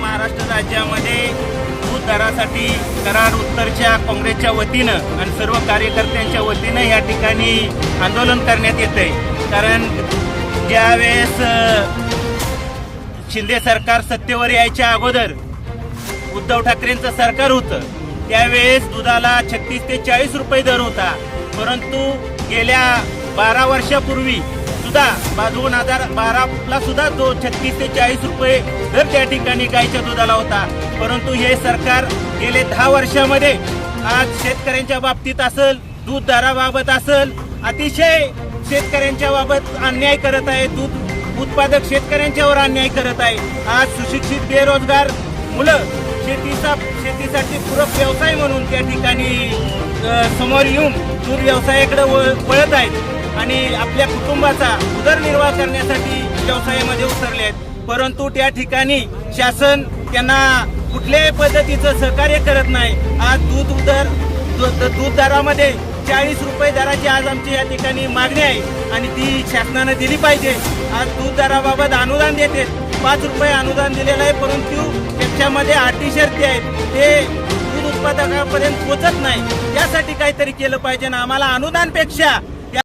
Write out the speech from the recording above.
महाराष्ट्र राज्यामध्ये दूध दरासाठी कराड उत्तरच्या काँग्रेसच्या वतीनं आणि सर्व कार्यकर्त्यांच्या वतीनं या ठिकाणी आंदोलन करण्यात येत आहे कारण ज्यावेळेस शिंदे सरकार सत्तेवर यायच्या अगोदर उद्धव ठाकरेंचं सरकार होतं त्यावेळेस दुधाला छत्तीस ते चाळीस रुपये दर होता. परंतु गेल्या बारा वर्षापूर्वी सुद्धा बा दोन हजार बाराला सुद्धा तो छत्तीस ते चाळीस रुपये दर त्या ठिकाणी गायच्या दुधाला होता. परंतु हे सरकार गेले दहा वर्षामध्ये आज शेतकऱ्यांच्या बाबतीत असेल दूध दराबाबत असेल अतिशय शेतकऱ्यांच्या बाबत अन्याय करत आहे दूध उत्पादक शेतकऱ्यांच्यावर अन्याय करत आहे. आज सुशिक्षित बेरोजगार मुलं शेतीचा शेतीसाठी पूरक व्यवसाय म्हणून त्या ठिकाणी समोर येऊन दूध व्यवसायाकडे वळ- वळत आहेत. आणि आपल्या कुटुंबाचा उदरनिर्वाह करण्यासाठी व्यवसायामध्ये उतरले आहेत. परंतु त्या ठिकाणी शासन त्यांना कुठल्याही पद्धतीचं सहकार्य करत नाही. आज दूध उदर दूध दरामध्ये चाळीस रुपये दराची आज आमची या ठिकाणी मागणी आहे आणि ती शासनानं दिली पाहिजे. आज दूध दराबाबत अनुदान देते. पाच रुपये अनुदान दिलेलं आहे परंतु त्याच्यामध्ये अटी शर्ती आहेत. ते दूध उत्पादकापर्यंत पोचत नाही. यासाठी काहीतरी केलं पाहिजे ना आम्हाला अनुदानपेक्षा